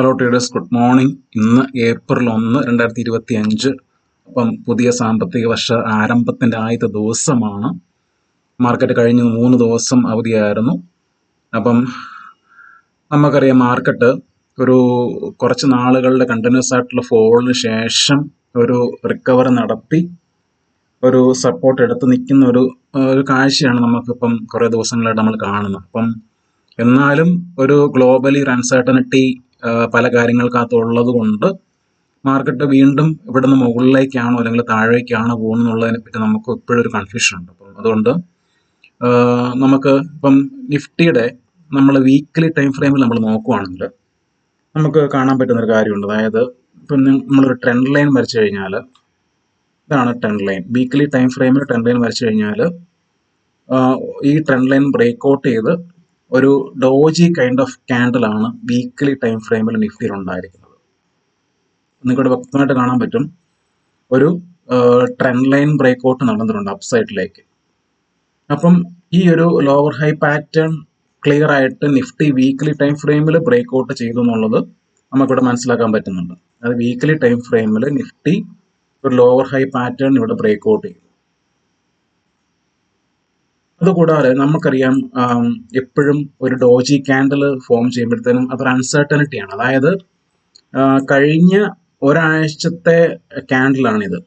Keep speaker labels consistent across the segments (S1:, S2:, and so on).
S1: Hello traders good morning. ഇന്ന് April ഒന്ന് രണ്ടായിരത്തി ഇരുപത്തി അഞ്ച് അപ്പം പുതിയ സാമ്പത്തിക വർഷ ആരംഭത്തിന്റെ ആദ്യത്തെ ദിവസമാണ്. മാർക്കറ്റ് കഴിഞ്ഞ് മൂന്ന് ദിവസം അവധിയായിരുന്നു. അപ്പം നമുക്കറിയാം മാർക്കറ്റ് ഒരു കുറച്ച് നാളുകളുടെ കണ്ടിന്യൂസ് ആയിട്ടുള്ള ഫോളിന് ശേഷം ഒരു റിക്കവറി നടത്തി ഒരു സപ്പോർട്ട് എടുത്ത് നിൽക്കുന്ന ഒരു ഒരു കാഴ്ചയാണ് നമുക്കിപ്പം കുറേ ദിവസങ്ങളായിട്ട് നമ്മൾ കാണുന്നത്. അപ്പം എന്നാലും ഒരു ഗ്ലോബലി ഒരു അൺസർട്ടനിറ്റി പല കാര്യങ്ങൾക്കകത്തുള്ളത് കൊണ്ട് മാർക്കറ്റ് വീണ്ടും ഇവിടുന്ന് മുകളിലേക്കാണോ അല്ലെങ്കിൽ താഴേക്കാണോ പോകുന്നതിനെ പറ്റി നമുക്ക് ഇപ്പോഴും ഒരു കൺഫ്യൂഷൻ ഉണ്ട്. അപ്പം അതുകൊണ്ട് നമുക്ക് ഇപ്പം നിഫ്റ്റിയുടെ നമ്മൾ വീക്ക്ലി ടൈം ഫ്രെയിമിൽ നമ്മൾ നോക്കുവാണെങ്കിൽ നമുക്ക് കാണാൻ പറ്റുന്ന ഒരു കാര്യമുണ്ട്. അതായത് ഇപ്പം നമ്മളൊരു ട്രെൻഡ് ലൈൻ വരച്ചു കഴിഞ്ഞാൽ ഇതാണ് ട്രെൻഡ് ലൈൻ വീക്ക്ലി ടൈം ഫ്രെയിമിൽ ട്രെൻഡ് ലൈൻ വരച്ചു കഴിഞ്ഞാൽ ഈ ട്രെൻഡ് ലൈൻ ബ്രേക്ക് ഔട്ട് ചെയ്ത് ഒരു ഡോജി കൈൻഡ് ഓഫ് കാൻഡിൽ ആണ് വീക്ക്ലി ടൈം ഫ്രെയിമിൽ നിഫ്റ്റിയിൽ ഉണ്ടായിരിക്കുന്നത്. നിങ്ങൾക്ക് വ്യക്തമായിട്ട് കാണാൻ പറ്റും. ഒരു ട്രെൻഡ് ലൈൻ ബ്രേക്ക് ഔട്ട് നടന്നിട്ടുണ്ട് അപ്പ് സൈഡിലേക്ക് അപ്പം ഈ ഒരു ലോവർ ഹൈ പാറ്റേൺ ക്ലിയർ ആയിട്ട് നിഫ്റ്റി വീക്ക്ലി ടൈം ഫ്രെയിമിൽ ബ്രേക്ക് ഔട്ട് ചെയ്തു എന്നുള്ളത് നമുക്കിവിടെ മനസ്സിലാക്കാൻ പറ്റുന്നുണ്ട്. അത് വീക്ക്ലി ടൈം ഫ്രെയിമിൽ നിഫ്റ്റി ഒരു ലോവർ ഹൈ പാറ്റേൺ ഇവിടെ ബ്രേക്ക് ഔട്ട് ചെയ്തു. അതുകൂടാതെ നമുക്കറിയാം എപ്പോഴും ഒരു ഡോജി ക്യാൻഡിൽ ഫോം ചെയ്യുമ്പോഴത്തേനും അതൊരു അൺസർട്ടനിറ്റിയാണ് അതായത് കഴിഞ്ഞ ഒരാഴ്ചത്തെ ക്യാൻഡിലാണിത്.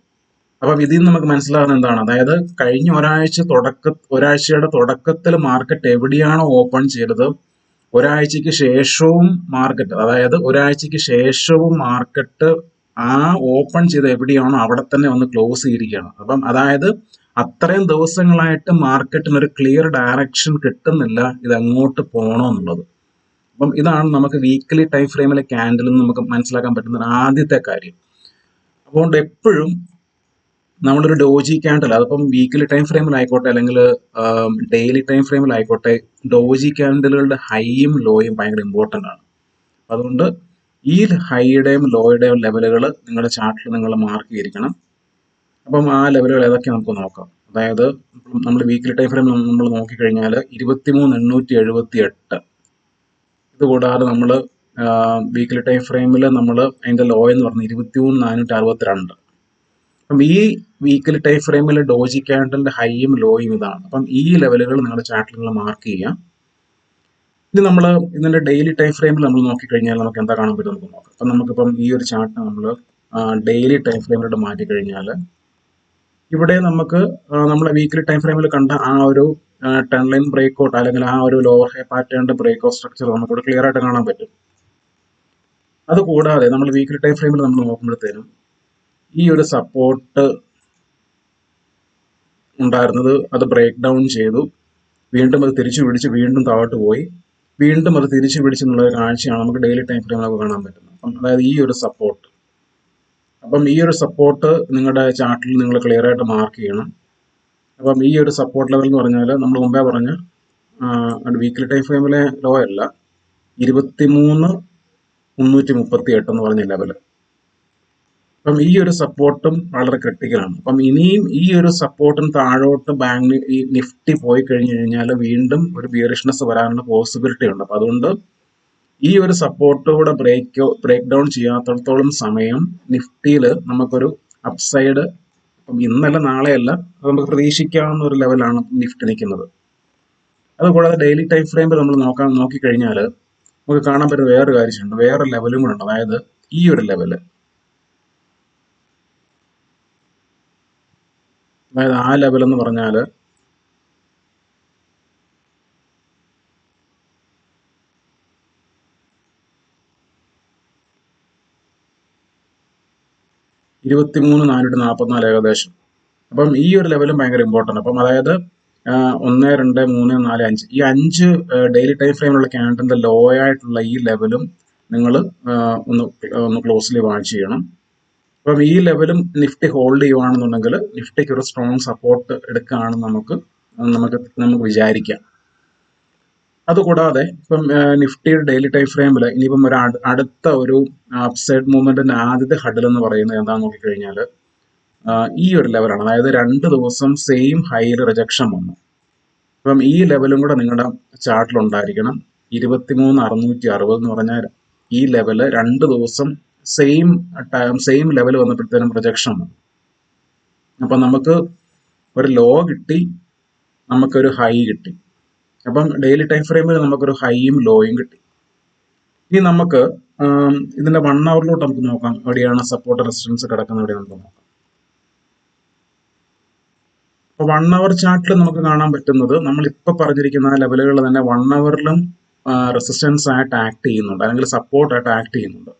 S1: അപ്പം ഇതിൽ നിന്ന് നമുക്ക് മനസ്സിലാകുന്നത് എന്താണ്? അതായത് കഴിഞ്ഞ ഒരാഴ്ച തുടക്ക ഒരാഴ്ചയുടെ തുടക്കത്തിൽ മാർക്കറ്റ് എവിടെയാണോ ഓപ്പൺ ചെയ്തത് ഒരാഴ്ചയ്ക്ക് ശേഷവും മാർക്കറ്റ് അതായത് ഒരാഴ്ചയ്ക്ക് ശേഷവും മാർക്കറ്റ് ആ ഓപ്പൺ ചെയ്ത് എവിടെയാണോ അവിടെ തന്നെ ഒന്ന് ക്ലോസ് ചെയ്തിരിക്കുകയാണ്. അപ്പം അതായത് അത്രയും ദിവസങ്ങളായിട്ട് മാർക്കറ്റിന് ഒരു ക്ലിയർ ഡയറക്ഷൻ കിട്ടുന്നില്ല ഇത് അങ്ങോട്ട് പോകണോ എന്നുള്ളത്. അപ്പം ഇതാണ് നമുക്ക് വീക്ക്ലി ടൈം ഫ്രെയിമിലെ ക്യാൻഡിൽ നിന്ന് നമുക്ക് മനസ്സിലാക്കാൻ പറ്റുന്ന ആദ്യത്തെ കാര്യം. അതുകൊണ്ട് എപ്പോഴും നമ്മളൊരു ഡോജി ക്യാൻഡിൽ അതിപ്പം വീക്കിലി ടൈം ഫ്രെയിമിലായിക്കോട്ടെ അല്ലെങ്കിൽ ഡെയിലി ടൈം ഫ്രെയിമിലായിക്കോട്ടെ ഡോജി ക്യാൻഡിലുകളുടെ ഹൈയും ലോയും ഭയങ്കര ഇമ്പോർട്ടന്റ് ആണ്. അതുകൊണ്ട് ഈ ഹൈയുടെയും ലോയുടെയും ലെവലുകൾ നിങ്ങളുടെ ചാർട്ടിൽ നിങ്ങൾ മാർക്ക് ചെയ്തിരിക്കണം. അപ്പം ആ ലെവലുകൾ ഏതൊക്കെ നമുക്ക് നോക്കാം. അതായത് നമ്മൾ വീക്കിലി ടൈം ഫ്രെയിം നമ്മൾ നോക്കിക്കഴിഞ്ഞാൽ ഇരുപത്തിമൂന്ന് എണ്ണൂറ്റി എഴുപത്തി എട്ട് ഇത് കൂടാതെ നമ്മൾ വീക്കിലി ടൈം ഫ്രെയിമിൽ നമ്മൾ അതിന്റെ ലോ എന്ന് പറഞ്ഞാൽ ഇരുപത്തിമൂന്ന് നാനൂറ്റി അറുപത്തി രണ്ട് അപ്പം ഈ വീക്കിലി ടൈം ഫ്രെയിമിൽ ഡോജി ക്യാൻഡലിന്റെ ഹൈയും ലോയും ഇതാണ്. അപ്പം ഈ ലെവലുകൾ നിങ്ങളുടെ ചാർട്ടിൽ നിങ്ങൾ മാർക്ക് ചെയ്യാം ഇനി നമ്മൾ ഇതിന്റെ ഡെയിലി ടൈം ഫ്രെയിമിൽ നമ്മൾ നോക്കിക്കഴിഞ്ഞാൽ നമുക്ക് എന്താ കാണാൻ പറ്റും നമുക്ക് നോക്കാം. അപ്പം നമുക്കിപ്പം ഈ ഒരു ചാർട്ട് നമ്മൾ ഡെയിലി ടൈം ഫ്രെയിമിലോട്ട് മാറ്റി കഴിഞ്ഞാൽ ഇവിടെ നമുക്ക് നമ്മളെ വീക്കിലി ടൈം ഫ്രെയിമിൽ കണ്ട ആ ഒരു ടെൻ ലൈൻ ബ്രേക്ക് ഔട്ട് അല്ലെങ്കിൽ ആ ഒരു ലോവർ ഹൈ പാറ്റേണിന്റെ ബ്രേക്ക് ഔട്ട് സ്ട്രക്ചർ നമുക്ക് ഇവിടെ ക്ലിയർ ആയിട്ട് കാണാൻ പറ്റും. അതുകൂടാതെ നമ്മൾ വീക്കിലി ടൈം ഫ്രെയിമിൽ നമ്മൾ നോക്കുമ്പോഴത്തേനും ഈ ഒരു സപ്പോർട്ട് ഉണ്ടായിരുന്നത് അത് ബ്രേക്ക് ഡൗൺ ചെയ്തു. വീണ്ടും അത് തിരിച്ചു പിടിച്ച് വീണ്ടും താഴോട്ട് പോയി. വീണ്ടും അത് തിരിച്ചു പിടിച്ചെന്നുള്ള ഒരു കാഴ്ചയാണ് നമുക്ക് ഡെയിലി ടൈം ഫ്രെയിമിൽ നമുക്ക് കാണാൻ പറ്റുന്നത്. അതായത് ഈ ഒരു സപ്പോർട്ട് അപ്പം ഈ ഒരു സപ്പോർട്ട് നിങ്ങളുടെ ചാർട്ടിൽ നിങ്ങൾ ക്ലിയർ ആയിട്ട് മാർക്ക് ചെയ്യണം. അപ്പം ഈ ഒരു സപ്പോർട്ട് ലെവൽ എന്ന് പറഞ്ഞാൽ നമ്മൾ മുമ്പേ പറഞ്ഞ വീക്കിലി ടൈം ഫ്രെയിമിലെ ലോ അല്ല. ഇരുപത്തിമൂന്ന് മുന്നൂറ്റി മുപ്പത്തി എട്ട് എന്ന് പറഞ്ഞ ലെവൽ അപ്പം ഈ ഒരു സപ്പോർട്ടും വളരെ ക്രിട്ടിക്കലാണ് അപ്പം ഇനിയും ഈ ഒരു സപ്പോർട്ടും താഴോട്ട് ബാങ്ക് ഈ നിഫ്റ്റി പോയി കഴിഞ്ഞു കഴിഞ്ഞാൽ വീണ്ടും ഒരു ബിയറിഷ്നെസ് വരാനുള്ള പോസിബിലിറ്റി ഉണ്ട്. അപ്പം അതുകൊണ്ട് ഈ ഒരു സപ്പോർട്ടോടെ ബ്രേക്ക് ബ്രേക്ക് ഡൗൺ ചെയ്യാത്തടത്തോളം സമയം നിഫ്റ്റിയിൽ നമുക്കൊരു അപ്സൈഡ് ഇന്നല്ല നാളെയല്ല അത് നമുക്ക് പ്രതീക്ഷിക്കാവുന്ന ഒരു ലെവലാണ് നിഫ്റ്റി നിൽക്കുന്നത്. അതുകൂടാതെ ഡെയിലി ടൈം ഫ്രെയിമിൽ നമ്മൾ നോക്കാൻ നോക്കിക്കഴിഞ്ഞാൽ നമുക്ക് കാണാൻ പറ്റുന്ന വേറൊരു കാര്യമുണ്ട്. വേറെ ലെവലും കൂടെ ഉണ്ട്. അതായത് ഈ ഒരു ലെവൽ അതായത് ആ ലെവൽ എന്ന് പറഞ്ഞാൽ ഇരുപത്തിമൂന്ന് നാനൂറ്റി നാൽപ്പത്തിനാല് ഏകദേശം. അപ്പം ഈ ഒരു ലെവലും ഭയങ്കര ഇമ്പോർട്ടന്റ് അപ്പം അതായത് ഒന്ന് രണ്ട് മൂന്ന് നാല് അഞ്ച്. ഈ അഞ്ച് ഡെയിലി ടൈം ഫ്രെയിമിലുള്ള ക്യാൻഡലിന്റെ ലോ ആയിട്ടുള്ള ഈ ലെവലും നിങ്ങൾ ഒന്ന് ഒന്ന് ക്ലോസ്ലി വാച്ച് ചെയ്യണം. അപ്പം ഈ ലെവലും നിഫ്റ്റി ഹോൾഡ് ചെയ്യുവാണെന്നുണ്ടെങ്കിൽ നിഫ്റ്റിക്ക് ഒരു സ്ട്രോങ് സപ്പോർട്ട് എടുക്കുകയാണെന്ന് നമുക്ക് നമുക്ക് നമുക്ക് വിചാരിക്കാം. അതുകൂടാതെ ഇപ്പം നിഫ്റ്റിയുടെ ഡെയിലി ടൈം ഫ്രെയിമിൽ ഇനിയിപ്പം ഒരു അടുത്ത ഒരു അപ്സൈഡ് മൂവ്മെന്റിന്റെ ആദ്യത്തെ ഹഡൽ എന്ന് പറയുന്നത് എന്താണെന്ന് നോക്കിക്കഴിഞ്ഞാൽ ഈ ഒരു ലെവലാണ് അതായത് രണ്ട് ദിവസം സെയിം ഹൈയിൽ റിജക്ഷൻ വന്നു. അപ്പം ഈ ലെവലും കൂടെ നിങ്ങളുടെ ചാർട്ടിൽ ഉണ്ടായിരിക്കണം. ഇരുപത്തിമൂന്ന് അറുന്നൂറ്റി അറുപത് എന്ന് പറഞ്ഞാൽ ഈ ലെവൽ രണ്ട് ദിവസം സെയിം ടൈം സെയിം ലെവൽ വന്നപ്പോഴത്തേനും പ്രൊജക്ഷൻ വന്നു. അപ്പം നമുക്ക് ഒരു ലോ കിട്ടി നമുക്കൊരു ഹൈ കിട്ടി. അപ്പം ഡെയിലി ടൈം ഫ്രെയിമിൽ നമുക്കൊരു ഹൈയും ലോയും കിട്ടി. ഇനി നമുക്ക് ഇതിന്റെ വൺ അവറിലോട്ട് നമുക്ക് നോക്കാം. എവിടെയാണ് സപ്പോർട്ട് റെസിസ്റ്റൻസ് കിടക്കുന്നത് എവിടെ നമുക്ക് നോക്കാം. അപ്പൊ വൺ അവർ ചാർട്ടിൽ നമുക്ക് കാണാൻ പറ്റുന്നത് നമ്മൾ ഇപ്പൊ പറഞ്ഞിരിക്കുന്ന ലെവലുകൾ തന്നെ വൺ അവറിലും റെസിസ്റ്റൻസ് ആയിട്ട് ആക്ട് ചെയ്യുന്നുണ്ട്. അല്ലെങ്കിൽ സപ്പോർട്ട് ആയിട്ട് ആക്ട് ചെയ്യുന്നുണ്ട്.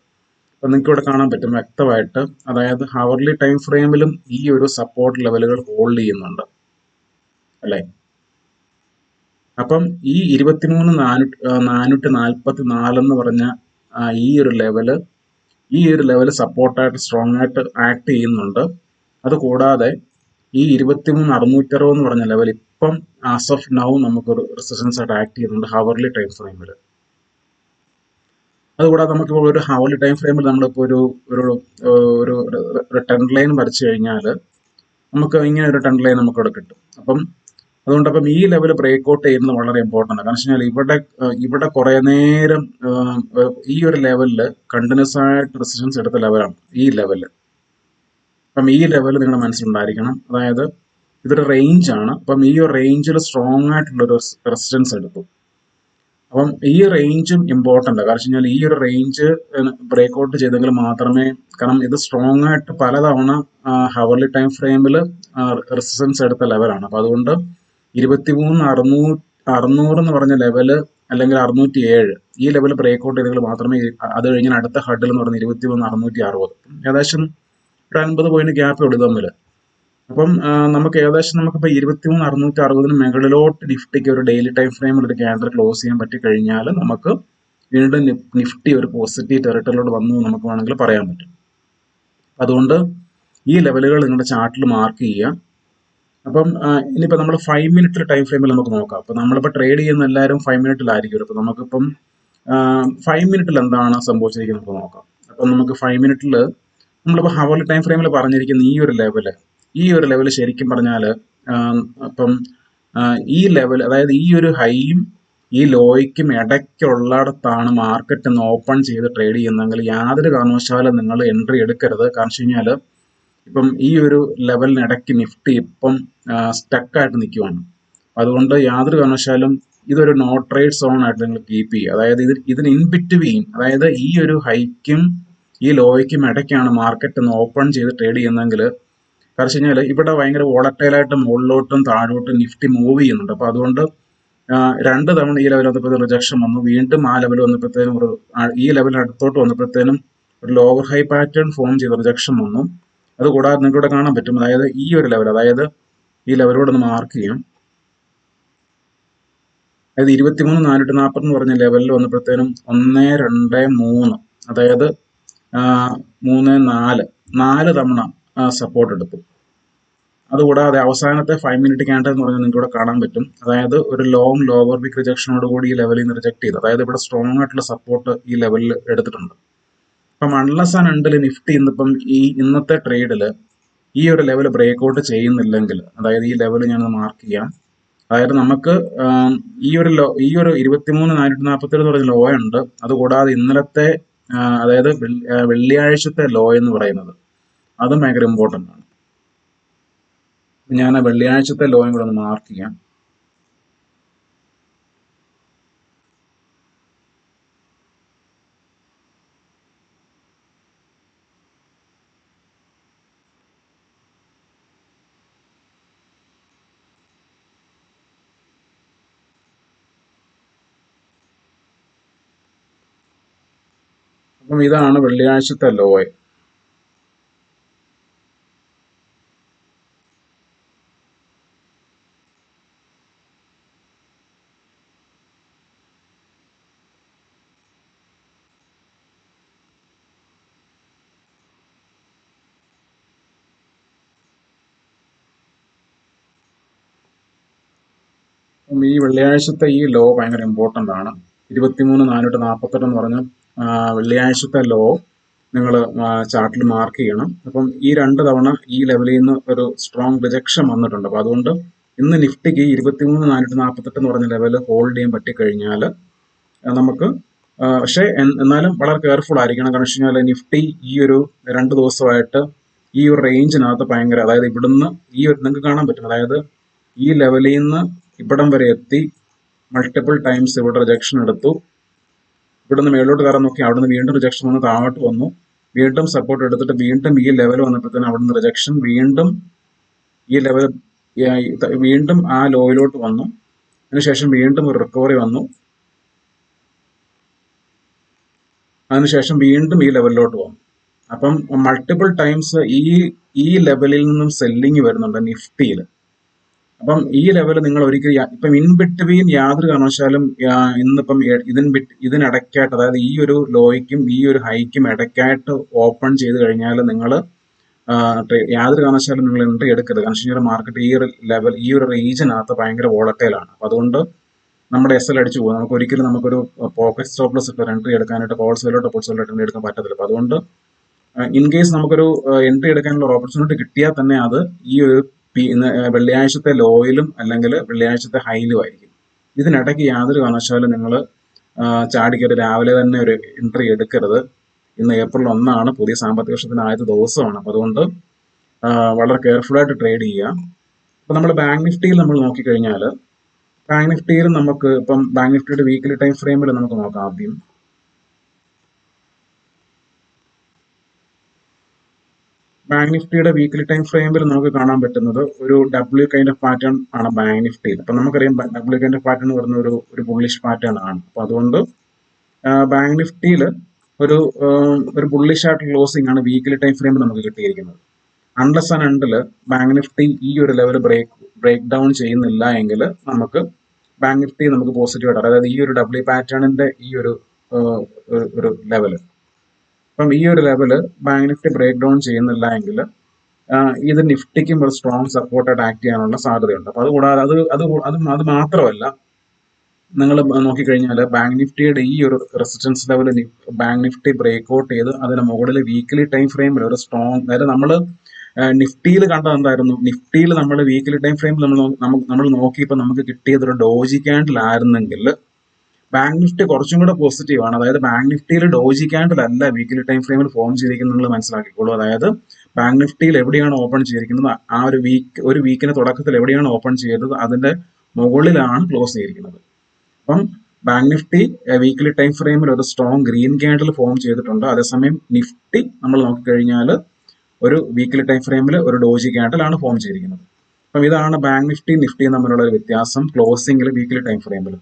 S1: അപ്പൊ നിങ്ങൾക്ക് ഇവിടെ കാണാൻ പറ്റും വ്യക്തമായിട്ട്. അതായത് ഹവർലി ടൈം ഫ്രെയിമിലും ഈ ഒരു സപ്പോർട്ട് ലെവലുകൾ ഹോൾഡ് ചെയ്യുന്നുണ്ട്. അല്ലെ? അപ്പം ഈ ഇരുപത്തിമൂന്ന് നാനൂറ്റി നാനൂറ്റി നാൽപ്പത്തി നാലെന്ന് പറഞ്ഞ ഈ ഒരു ലെവൽ ഈ ഒരു ലെവൽ സപ്പോർട്ടായിട്ട് സ്ട്രോങ് ആയിട്ട് ആക്ട് ചെയ്യുന്നുണ്ട്. അതുകൂടാതെ ഈ ഇരുപത്തിമൂന്ന് അറുന്നൂറ്റി അറുപത് എന്ന് പറഞ്ഞ ലെവൽ ഇപ്പം ആസ് ഓഫ് നൗ നമുക്കൊരു റെസിസ്റ്റൻസ് ആയിട്ട് ആക്ട് ചെയ്യുന്നുണ്ട് ഹവർലി ടൈം ഫ്രെയിമിൽ അതുകൂടാതെ നമുക്കിപ്പോൾ ഒരു ഹവർലി ടൈം ഫ്രെയിമിൽ നമ്മളിപ്പോൾ ഒരു ഒരു ഒരു ടെൻ ലൈൻ വരച്ചു കഴിഞ്ഞാൽ നമുക്ക് ഇങ്ങനെ ഒരു ടെൻ ലൈൻ നമുക്ക് ഇവിടെ കിട്ടും. അപ്പം അതുകൊണ്ട് അപ്പം ഈ ലെവൽ ബ്രേക്ക് ഔട്ട് ചെയ്യുന്നത് വളരെ ഇമ്പോർട്ടന്റ് ആണ്. കാരണം വെച്ച് കഴിഞ്ഞാൽ ഇവിടെ ഇവിടെ കുറേ നേരം ഈ ഒരു ലെവലിൽ കണ്ടിന്യൂസ് ആയിട്ട് റെസിസ്റ്റൻസ് എടുത്ത ലെവലാണ് ഈ ലെവൽ അപ്പം ഈ ലെവൽ നിങ്ങളുടെ മനസ്സിലുണ്ടായിരിക്കണം അതായത് ഇതൊരു റേഞ്ച് ആണ്. അപ്പം ഈ ഒരു റേഞ്ചിൽ സ്ട്രോങ് ആയിട്ടുള്ളൊരു റെസിസ്റ്റൻസ് എടുത്തു. അപ്പം ഈ റേഞ്ചും ഇമ്പോർട്ടന്റ് കാരണം വെച്ച് കഴിഞ്ഞാൽ ഈ ഒരു റേഞ്ച് ബ്രേക്ക് ഔട്ട് ചെയ്തെങ്കിൽ മാത്രമേ കാരണം ഇത് സ്ട്രോങ് ആയിട്ട് പലതവണ ഹവർലി ടൈം ഫ്രെയിമിൽ റെസിസ്റ്റൻസ് എടുത്ത ലെവലാണ് അപ്പം അതുകൊണ്ട് ഇരുപത്തിമൂന്ന് അറുന്നൂ അറുന്നൂറ് എന്ന് പറഞ്ഞ ലെവൽ അല്ലെങ്കിൽ അറുന്നൂറ്റി ഏഴ് ഈ ലെവൽ ബ്രേക്ക് ഔട്ട് ചെയ്തെങ്കിൽ മാത്രമേ അത് കഴിഞ്ഞാൽ അടുത്ത ഹഡിൽ എന്ന് പറഞ്ഞ ഇരുപത്തിമൂന്ന് അറുന്നൂറ്റി അറുപത് ഏകദേശം ഒരു അൻപത് പോയിന്റ് ഗ്യാപ്പ് ഉള്ളൂ തമ്മിൽ അപ്പം നമുക്ക് ഏകദേശം നമുക്കിപ്പോൾ ഇരുപത്തിമൂന്ന് അറുന്നൂറ്റി അറുപതിന് മുകളിലോട്ട് നിഫ്റ്റിക്ക് ഒരു ഡെയിലി ടൈം ഫ്രെയിമിൽ ഒരു ക്യാൻഡർ ക്ലോസ് ചെയ്യാൻ പറ്റി കഴിഞ്ഞാൽ നമുക്ക് വീണ്ടും നിഫ്- നിഫ്റ്റി ഒരു പോസിറ്റീവ് ടെറിട്ടറിലോട്ട് വന്നു നമുക്ക് വേണമെങ്കിൽ പറയാൻ പറ്റും. അതുകൊണ്ട് ഈ ലെവലുകൾ നിങ്ങളുടെ ചാർട്ടിൽ മാർക്ക് ചെയ്യുക. അപ്പം ഇനിയിപ്പോൾ നമ്മൾ ഫൈവ് മിനിറ്റ് ടൈം ഫ്രെയിമിൽ നമുക്ക് നോക്കാം. അപ്പം നമ്മളിപ്പോൾ ട്രേഡ് ചെയ്യുന്ന എല്ലാവരും ഫൈവ് മിനിറ്റിലായിരിക്കും അപ്പം നമുക്കിപ്പം ഫൈവ് മിനിറ്റിൽ എന്താണ് സംഭവിച്ചിരിക്കുന്നത് നമുക്ക് നോക്കാം. അപ്പം നമുക്ക് ഫൈവ് മിനിറ്റിൽ നമ്മളിപ്പോൾ ഹവർലി ടൈം ഫ്രെയിമിൽ പറഞ്ഞിരിക്കുന്ന ഈ ഒരു ലെവൽ ഈ ഒരു ലെവൽ ശരിക്കും പറഞ്ഞാൽ അപ്പം ഈ ലെവൽ അതായത് ഈ ഒരു ഹൈയും ഈ ലോയ്ക്കും ഇടയ്ക്കുള്ളിടത്താണ് മാർക്കറ്റ് ഒന്ന് ഓപ്പൺ ചെയ്ത് ട്രേഡ് ചെയ്യുന്നതെങ്കിൽ യാതൊരു കാരണവശാലും നിങ്ങൾ എൻട്രി എടുക്കരുത്. കാരണം വെച്ച് കഴിഞ്ഞാൽ ഇപ്പം ഈ ഒരു ലെവലിന് ഇടയ്ക്ക് നിഫ്റ്റി ഇപ്പം സ്റ്റക്കായിട്ട് നിൽക്കുവാണ് അതുകൊണ്ട് യാതൊരു കാരണവശാലും ഇതൊരു നോ ട്രേഡ് സോൺ ആയിട്ട് നിങ്ങൾ കീപ്പ് ചെയ്യുക. അതായത് ഇത് ഇതിന് ഇൻ ബിറ്റ്വീൻ അതായത് ഈ ഒരു ഹൈക്കും ഈ ലോയ്ക്കും ഇടയ്ക്കാണ് മാർക്കറ്റ് ഒന്ന് ഓപ്പൺ ചെയ്ത് ട്രേഡ് ചെയ്യുന്നതെങ്കിൽ കാരണം വെച്ച് കഴിഞ്ഞാൽ ഇവിടെ ഭയങ്കര വോളറ്റൈലായിട്ട് മുകളിലോട്ടും താഴോട്ടും നിഫ്റ്റി മൂവ് ചെയ്യുന്നുണ്ട്. അപ്പോൾ അതുകൊണ്ട് രണ്ട് തവണ ഈ ലെവൽ വന്നപ്പോഴത്തേനും റിജക്ഷൻ വന്നു. വീണ്ടും ആ ലെവൽ വന്നപ്പോഴത്തേനും ഒരു ഈ ലെവലിന് അടുത്തോട്ട് വന്നപ്പോഴത്തേനും ഒരു ലോവർ ഹൈ പാറ്റേൺ ഫോം ചെയ്ത് റിജക്ഷൻ വന്നു. അതുകൂടാതെ നിങ്ങൾക്ക് ഇവിടെ കാണാൻ പറ്റും. അതായത് ഈ ഒരു ലെവൽ അതായത് ഈ ലെവലോട് ഒന്ന് മാർക്ക് ചെയ്യാം അതായത് ഇരുപത്തിമൂന്ന് നാനൂറ്റി നാൽപ്പത് എന്ന് പറഞ്ഞ ലെവലിൽ വന്നപ്പോഴത്തേനും ഒന്ന് രണ്ട് മൂന്ന്. അതായത് മൂന്ന് നാല്. നാല് തവണ സപ്പോർട്ട് എടുത്തു. അതുകൂടാതെ അവസാനത്തെ ഫൈവ് മിനിറ്റ് ക്യാൻഡൽ എന്ന് പറഞ്ഞാൽ നിങ്ങൾക്ക് ഇവിടെ കാണാൻ പറ്റും. അതായത് ഒരു ലോങ് ലോവർ ബിക് റിജക്ഷനോട് കൂടി ഈ ലെവലിൽ നിന്ന് റിജക്ട് ചെയ്തു. അതായത് ഇവിടെ സ്ട്രോങ് ആയിട്ടുള്ള സപ്പോർട്ട് ഈ ലെവലിൽ എടുത്തിട്ടുണ്ട്. അപ്പം അൺലസ് ആൻഡ് അണ്ടിൽ നിഫ്റ്റി ഇന്നിപ്പം ഈ ഇന്നത്തെ ട്രേഡിൽ ഈ ഒരു ലെവൽ ബ്രേക്ക് ഔട്ട് ചെയ്യുന്നില്ലെങ്കിൽ അതായത് ഈ ലെവൽ ഞാൻ മാർക്ക് ചെയ്യാം. അതായത് നമുക്ക് ഈ ഒരു ലോ ഈ ഒരു ഇരുപത്തിമൂന്ന് നാനൂറ്റി നാൽപ്പത്തി ഏഴ് പറഞ്ഞ ലോ ഉണ്ട്. അതുകൂടാതെ ഇന്നലത്തെ അതായത് വെള്ളി- വെള്ളിയാഴ്ചത്തെ ലോ എന്ന് പറയുന്നത് അതും ഭയങ്കര ഇമ്പോർട്ടന്റ് ആണ്. ഞാൻ ആ വെള്ളിയാഴ്ചത്തെ ലോയും കൂടെ ഒന്ന് മാർക്ക് ചെയ്യാം. അപ്പം ഇതാണ് വെള്ളിയാഴ്ചത്തെ ലോയ് ഈ വെള്ളിയാഴ്ചത്തെ ഈ ലോ ഭയങ്കര ഇമ്പോർട്ടന്റ് ആണ്. ഇരുപത്തിമൂന്ന് നാനൂറ്റി നാൽപ്പത്തെട്ട് എന്ന് പറഞ്ഞ ആ, വെള്ളിയാഴ്ചത്തെ ലോ നിങ്ങൾ ചാർട്ടിൽ മാർക്ക് ചെയ്യണം. അപ്പം ഈ രണ്ട് തവണ ഈ ലെവലിൽ നിന്ന് ഒരു സ്ട്രോങ് റിജക്ഷൻ വന്നിട്ടുണ്ട്. അപ്പോൾ അതുകൊണ്ട് ഇന്ന് നിഫ്റ്റിക്ക് ഇരുപത്തിമൂന്ന് നാനൂറ്റി നാൽപ്പത്തെട്ട് എന്ന് പറഞ്ഞ ലെവൽ ഹോൾഡ് ചെയ്യാൻ പറ്റിക്കഴിഞ്ഞാൽ നമുക്ക് പക്ഷേ എന്നാലും വളരെ കെയർഫുൾ ആയിരിക്കണം. കാരണം വെച്ച് കഴിഞ്ഞാൽ നിഫ്റ്റി ഈ ഒരു രണ്ട് ദിവസമായിട്ട് ഈ ഒരു റേഞ്ചിനകത്ത് ഭയങ്കര അതായത് ഇവിടുന്ന് ഈ ഒരു നിങ്ങൾക്ക് കാണാൻ പറ്റും. അതായത് ഈ ലെവലിൽ നിന്ന് ഇവിടം വരെ എത്തി മൾട്ടിപ്പിൾ ടൈംസ് ഇവിടെ റിജക്ഷൻ എടുത്തു. ഇവിടുന്ന് മേളോട്ട് കയറാൻ നോക്കി അവിടുന്ന് വീണ്ടും റിജക്ഷൻ വന്ന് താഴോട്ട് വന്നു. വീണ്ടും സപ്പോർട്ട് എടുത്തിട്ട് വീണ്ടും ഈ ലെവൽ വന്നപ്പോഴത്തേനും അവിടുന്ന് റിജക്ഷൻ വീണ്ടും ഈ ലെവൽ വീണ്ടും ആ ലോയിലോട്ട് വന്നു. അതിനുശേഷം വീണ്ടും ഒരു റിക്കവറി വന്നു. അതിനുശേഷം വീണ്ടും ഈ ലെവലിലോട്ട് വന്നു. അപ്പം മൾട്ടിപ്പിൾ ടൈംസ് ഈ ഈ ലെവലിൽ നിന്നും സെല്ലിങ് വരുന്നുണ്ട് നിഫ്റ്റിയിൽ. അപ്പം ഈ ലെവൽ നിങ്ങൾ ഒരിക്കലും ഇപ്പം ഇൻ ബിറ്റ്വീൻ യാതൊരു കാരണവശാലും ഇന്നിപ്പം ഇതിൻ ബിറ്റ് ഇതിനിടയ്ക്കായിട്ട് അതായത് ഈ ഒരു ലോയ്ക്കും ഈ ഒരു ഹൈക്കും ഇടയ്ക്കായിട്ട് ഓപ്പൺ ചെയ്ത് കഴിഞ്ഞാൽ നിങ്ങൾ യാതൊരു കാരണവശാലും നിങ്ങൾ എൻട്രി എടുക്കരുത്. കാരണം വെച്ചാൽ മാർക്കറ്റ് ഈ ഒരു ലെവൽ ഈ ഒരു റീജിനകത്ത് ഭയങ്കര വോളറ്റൈലാണ് അപ്പം അതുകൊണ്ട് നമ്മുടെ എസ് എൽ അടിച്ചു പോകും. നമുക്ക് ഒരിക്കലും നമുക്കൊരു പോക്കറ്റ് സ്റ്റോപ്ലസ് ഇട്ട് എൻട്രി എടുക്കാനായിട്ട് കോൾ വെല്ലോട്ടോ പോൾ എൻട്രി എടുക്കാൻ പറ്റത്തില്ല. അപ്പം അതുകൊണ്ട് ഇൻ കേസ് നമുക്കൊരു എൻട്രി എടുക്കാനുള്ള ഓപ്പർച്യൂണിറ്റി കിട്ടിയാൽ തന്നെ അത് ഈ ഒരു വെള്ളിയാഴ്ചത്തെ ലോയിലും അല്ലെങ്കിൽ വെള്ളിയാഴ്ചത്തെ ഹൈയിലും ആയിരിക്കും. ഇതിനിടയ്ക്ക് യാതൊരു കാരണവശാലും നിങ്ങൾ ചാടിക്കറി രാവിലെ തന്നെ ഒരു എൻട്രി എടുക്കരുത്. ഇന്ന് ഏപ്രിൽ ഒന്നാണ് പുതിയ സാമ്പത്തിക വർഷത്തിന് ആദ്യത്തെ ദിവസമാണ്. അപ്പം അതുകൊണ്ട് വളരെ കെയർഫുള്ളായിട്ട് ട്രേഡ് ചെയ്യുക. അപ്പം നമ്മൾ ബാങ്ക് നിഫ്റ്റിയിൽ നമ്മൾ നോക്കിക്കഴിഞ്ഞാൽ ബാങ്ക് നിഫ്റ്റിയിൽ നമുക്ക് ഇപ്പം ബാങ്ക് നിഫ്റ്റിയുടെ വീക്കിലി ടൈം ഫ്രെയിമിൽ നമുക്ക് നോക്കാം ആദ്യം. ബാങ്ക് നിഫ്റ്റിയുടെ വീക്ക്ലി ടൈം ഫ്രെയിമിൽ നമുക്ക് കാണാൻ പറ്റുന്നത് ഒരു ഡബ്ല്യു കൈൻഡ് ഓഫ് പാറ്റേൺ ആണ് ബാങ്ക് നിഫ്റ്റിയിൽ അപ്പം നമുക്കറിയാം ഡബ്ല്യു കൈൻഡ് ഓഫ് പാറ്റേൺ വരുന്ന ഒരു ഒരു ബുള്ളിഷ് പാറ്റേൺ ആണ്. അപ്പം അതുകൊണ്ട് ബാങ്ക് നിഫ്റ്റിയിൽ ഒരു ഒരു ബുള്ളിഷ് ആയിട്ട് ക്ലോസിംഗ് ആണ് വീക്കിലി ടൈം ഫ്രെയിമിൽ നമുക്ക് കിട്ടിയിരിക്കുന്നത്. Unless and until bank Nifty ഈ ഒരു ലെവൽ ബ്രേക്ക് ബ്രേക്ക് ഡൗൺ ചെയ്യുന്നില്ല എങ്കിൽ നമുക്ക് ബാങ്ക് നിഫ്റ്റി നമുക്ക് പോസിറ്റീവ് ആയിട്ട് അതായത് ഈ ഒരു ഡബ്ല്യു പാറ്റേണിന്റെ ഈ ഒരു- ഒരു ലെവൽ അപ്പം ഈ ഒരു level bank Nifty break down ചെയ്യുന്നില്ല എങ്കിൽ ഇത് നിഫ്റ്റിക്കും ഒരു സ്ട്രോങ് സപ്പോർട്ടായിട്ട് ആക്ട് ചെയ്യാനുള്ള സാധ്യതയുണ്ട്. അപ്പൊ അതുകൂടാതെ അത് അത് അത് അത് മാത്രമല്ല നിങ്ങൾ നോക്കിക്കഴിഞ്ഞാൽ ബാങ്ക് നിഫ്റ്റിയുടെ ഈ ഒരു resistance level bank Nifty break out ചെയ്ത് അതിന് മുകളിൽ വീക്കിലി ടൈം ഫ്രെയിമിൽ ഒരു സ്ട്രോങ് അതായത് നമ്മൾ നിഫ്റ്റിയിൽ കണ്ടത് എന്തായിരുന്നു? നിഫ്റ്റിയിൽ നമ്മൾ വീക്കിലി ടൈം ഫ്രെയിമിൽ നമ്മൾ നമ്മൾ നോക്കിയപ്പോൾ നമുക്ക് കിട്ടിയത് ഒരു ഡോജി ക്യാൻഡിൽ ആയിരുന്നെങ്കിൽ ബാങ്ക് നിഫ്റ്റി കുറച്ചും കൂടെ പോസിറ്റീവ് ആണ്. അതായത് ബാങ്ക് നിഫ്റ്റിയിൽ ഡോജി ക്യാൻഡിൽ അല്ല വീക്കിലി ടൈം ഫ്രെയിമിൽ ഫോം ചെയ്തിരിക്കുന്നത് മനസ്സിലാക്കിക്കോളൂ. അതായത് ബാങ്ക് നിഫ്റ്റിയിൽ എവിടെയാണ് ഓപ്പൺ ചെയ്തിരിക്കുന്നത്? ആ ഒരു വീക്ക് ഒരു വീക്കിന്റെ തുടക്കത്തിൽ എവിടെയാണ് ഓപ്പൺ ചെയ്തത്? അതിന്റെ മുകളിലാണ് ക്ലോസ് ചെയ്തിരിക്കുന്നത്. അപ്പം ബാങ്ക് നിഫ്റ്റി വീക്കിലി ടൈം ഫ്രെയിമിൽ ഒരു സ്ട്രോങ് ഗ്രീൻ ക്യാൻഡിൽ ഫോം ചെയ്തിട്ടുണ്ട്. അതേസമയം നിഫ്റ്റി നമ്മൾ നോക്കിക്കഴിഞ്ഞാൽ ഒരു വീക്കിലി ടൈം ഫ്രെയിമിൽ ഒരു ഡോജി ക്യാൻഡിലാണ് ഫോം ചെയ്തിരിക്കുന്നത്. അപ്പം ഇതാണ് ബാങ്ക് നിഫ്റ്റി നിഫ്റ്റിയും തമ്മിലുള്ള ഒരു വ്യത്യാസം ക്ലോസിംഗിൽ വീക്കിലി ടൈം ഫ്രെയിമിൽ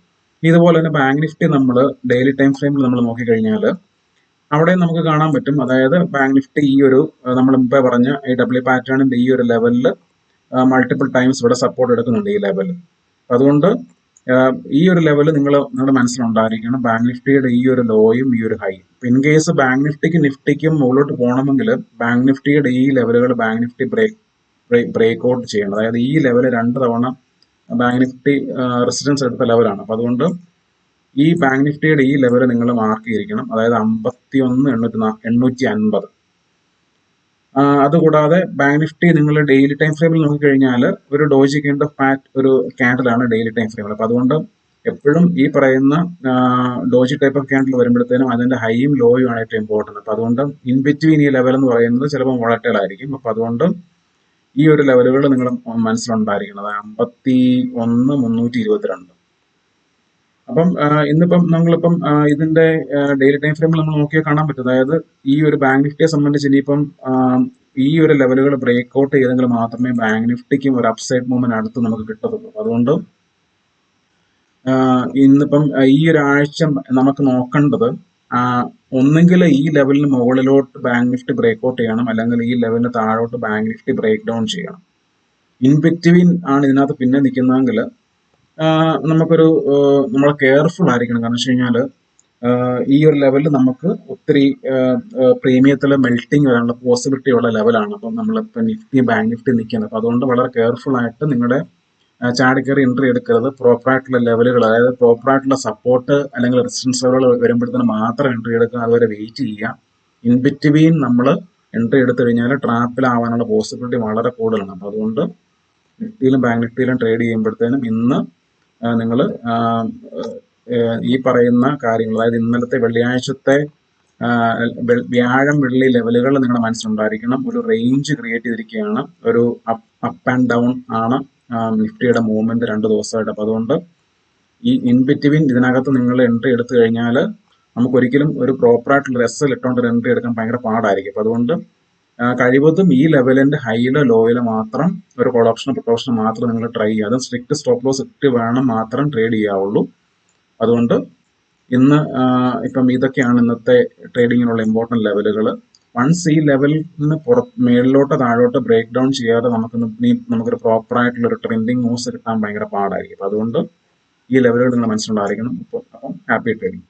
S1: ഇതുപോലെ തന്നെ ബാങ്ക് നിഫ്റ്റി നമ്മൾ ഡെയിലി ടൈം ഫ്രെയിമിൽ നമ്മൾ നോക്കിക്കഴിഞ്ഞാൽ അവിടെ നമുക്ക് കാണാൻ പറ്റും. അതായത് ബാങ്ക് നിഫ്റ്റി ഈ ഒരു നമ്മൾ മുമ്പേ പറഞ്ഞ ഈ ഡബ്ല്യു പാറ്റേണിന്റെ ഈ ഒരു ലെവലിൽ മൾട്ടിപ്പിൾ ടൈംസ് ഇവിടെ സപ്പോർട്ട് എടുക്കുന്നുണ്ട് ഈ ലെവൽ അതുകൊണ്ട് ഈ ഒരു ലെവൽ നിങ്ങൾ നിങ്ങളുടെ മനസ്സിലുണ്ടായിരിക്കണം ബാങ്ക് നിഫ്റ്റിയുടെ ഈ ഒരു ലോയും ഈ ഒരു ഹൈ ഇൻ കേസ് ബാങ്ക് നിഫ്റ്റിക്കും നിഫ്റ്റിക്കും മുകളിലോട്ട് പോകണമെങ്കിൽ ബാങ്ക് നിഫ്റ്റിയുടെ ഈ ലെവലുകൾ bank Nifty break break out ചെയ്യണം. അതായത് ഈ ലെവൽ രണ്ട് തവണ ബാങ്ക് നിഫ്റ്റി റെസിഡൻസ് എടുത്ത ലെവലാണ്. അപ്പൊ അതുകൊണ്ട് ഈ ബാങ്ക് നിഫ്റ്റിയുടെ ഈ ലെവൽ നിങ്ങൾ മാർക്ക് ചെയ്തിരിക്കണം. അതായത് അമ്പത്തി ഒന്ന് എണ്ണൂറ്റി എണ്ണൂറ്റി അൻപത് അതുകൂടാതെ ബാങ്ക് നിഫ്റ്റി നിങ്ങൾ ഡെയിലി ടൈം ഫ്രെയിമിൽ നോക്കിക്കഴിഞ്ഞാൽ ഒരു ഡോജി കൈൻഡ് ഓഫ് പാറ്റ് ഒരു ക്യാൻഡിലാണ് ഡെയിലി ടൈം ഫ്രെയിമിൽ അപ്പൊ അതുകൊണ്ട് എപ്പോഴും ഈ പറയുന്ന ഡോജി ടൈപ്പ് ഓഫ് ക്യാൻഡിൽ വരുമ്പോഴത്തേനും അതിന്റെ ഹൈയും ലോയും ആണ് ഏറ്റവും ഇമ്പോർട്ടന്റ് അപ്പൊ അതുകൊണ്ട് ഇൻ ബിറ്റ്വീൻ ഈ ലെവൽ എന്ന് പറയുന്നത് ചിലപ്പോൾ വോളറ്റൈൽ ആയിരിക്കും. അപ്പൊ അതുകൊണ്ട് ഈ ഒരു ലെവലുകൾ നിങ്ങൾ മനസ്സിലുണ്ടായിരിക്കണം. അതായത് അമ്പത്തി ഒന്ന് മുന്നൂറ്റി ഇരുപത്തിരണ്ട് അപ്പം ഇന്നിപ്പം നമ്മളിപ്പം ഇതിന്റെ ഡെയിലി ടൈം ഫ്രെയിമിൽ നമ്മൾ നോക്കിയാൽ കാണാൻ പറ്റും. അതായത് ഈ ഒരു ബാങ്ക് നിഫ്റ്റിയെ സംബന്ധിച്ച് ഇനിയിപ്പം ഈ ഒരു ലെവലുകൾ ബ്രേക്ക് ഔട്ട് ചെയ്തെങ്കിൽ മാത്രമേ ബാങ്ക് നിഫ്റ്റിക്കും ഒരു അപ്സൈഡ് മൂവ്മെന്റ് അടുത്ത് നമുക്ക് കിട്ടത്തുള്ളൂ. അതുകൊണ്ട് ഇന്നിപ്പം ഈ ഒരാഴ്ച നമുക്ക് നോക്കേണ്ടത് ആ, ഒന്നുകിൽ ഈ ലെവലിന് മുകളിലോട്ട് ബാങ്ക് നിഫ്റ്റി ബ്രേക്ക് ഔട്ട് ചെയ്യണം അല്ലെങ്കിൽ ഈ ലെവലിന് താഴോട്ട് ബാങ്ക് നിഫ്റ്റി ബ്രേക്ക് ഡൗൺ ചെയ്യണം. ഇൻപെക്റ്റീവിൻ ആണ് ഇതിനകത്ത് പിന്നെ നിൽക്കുന്നതെങ്കിൽ നമുക്കൊരു നമ്മൾ കെയർഫുൾ ആയിരിക്കണം. കാരണം വെച്ച് കഴിഞ്ഞാൽ ഈ ഒരു ലെവലിൽ നമുക്ക് ഒത്തിരി പ്രീമിയത്തിൽ മെൽട്ടിങ് വരാനുള്ള പോസിബിലിറ്റി ഉള്ള ലെവലാണ് അപ്പം നമ്മളിപ്പോൾ നിഫ്റ്റി ബാങ്ക് നിഫ്റ്റി നിൽക്കുന്നത് അപ്പം അതുകൊണ്ട് വളരെ കെയർഫുൾ ആയിട്ട് നിങ്ങളുടെ ചാടിക്കറി എൻട്രി എടുക്കരുത്. പ്രോപ്പർ ആയിട്ടുള്ള ലെവലുകൾ അതായത് പ്രോപ്പർ ആയിട്ടുള്ള സപ്പോർട്ട് അല്ലെങ്കിൽ റെസിസ്റ്റൻസ് ലെവലുകൾ വരുമ്പോഴത്തേന് മാത്രം എൻട്രി എടുക്കുക. അതുവരെ വെയിറ്റ് ചെയ്യുക. ഇൻ ബിറ്റ്വീൻ നമ്മൾ എൻട്രി എടുത്തു കഴിഞ്ഞാൽ ട്രാപ്പിലാവാനുള്ള പോസിബിലിറ്റി വളരെ കൂടുതലാണ്. അപ്പോൾ അതുകൊണ്ട് നിഫ്റ്റിയിലും ബാങ്ക് നിഫ്റ്റിയിലും ട്രേഡ് ചെയ്യുമ്പോഴത്തേനും ഇന്ന് നിങ്ങൾ ഈ പറയുന്ന കാര്യങ്ങൾ അതായത് ഇന്നലത്തെ വെള്ളിയാഴ്ചത്തെ വ്യാഴം വെള്ളി ലെവലുകൾ നിങ്ങളുടെ മനസ്സിലുണ്ടായിരിക്കണം. ഒരു റേഞ്ച് ക്രിയേറ്റ് ചെയ്തിരിക്കുകയാണ്. ഒരു അപ്പ് ആൻഡ് ഡൗൺ ആണ്. നിഫ്റ്റിയുടെ മൂവ്മെന്റ് രണ്ട് ദിവസമായിട്ട്. അപ്പൊ അതുകൊണ്ട് ഈ ഇൻ ബിറ്റ്വീൻ ഇതിനകത്ത് നിങ്ങൾ എൻട്രി എടുത്തു കഴിഞ്ഞാൽ നമുക്ക് ഒരിക്കലും ഒരു പ്രോപ്പർ ആയിട്ടുള്ള രസം ഇട്ടുകൊണ്ട് എൻട്രി എടുക്കാൻ ഭയങ്കര പാടായിരിക്കും. അപ്പൊ അതുകൊണ്ട് കഴിവതും ഈ ലെവലിന്റെ ഹൈയിലോ ലോയിലോ മാത്രം ഒരു കോൾ ഓപ്ഷൻ മാത്രം നിങ്ങൾ ട്രൈ ചെയ്യുക. അത് സ്ട്രിക്റ്റ് സ്റ്റോപ്പ് ലോസ് ഇട്ട് വേണം മാത്രം ട്രേഡ് ചെയ്യാവുള്ളൂ. അതുകൊണ്ട് ഇന്ന് ഇപ്പം ഇതൊക്കെയാണ് ഇന്നത്തെ ട്രേഡിങ്ങിനുള്ള ഇമ്പോർട്ടന്റ് ലെവലുകൾ വൺസ് ഈ ലെവലിന് പുറത്ത് പുറ മേളിലോട്ട് താഴോട്ട് ബ്രേക്ക് ഡൗൺ ചെയ്യാതെ നമുക്ക് നമുക്കൊരു പ്രോപ്പർ ആയിട്ടുള്ള ഒരു ട്രെൻഡിങ് മൂവ്സ് കിട്ടാൻ ഭയങ്കര പാടായിരിക്കും. അപ്പം അതുകൊണ്ട് ഈ ലെവലുകൾ നിങ്ങൾ മനസ്സിലുണ്ടായിരിക്കണം. അപ്പോൾ അപ്പം ഹാപ്പി ട്രേഡിങ്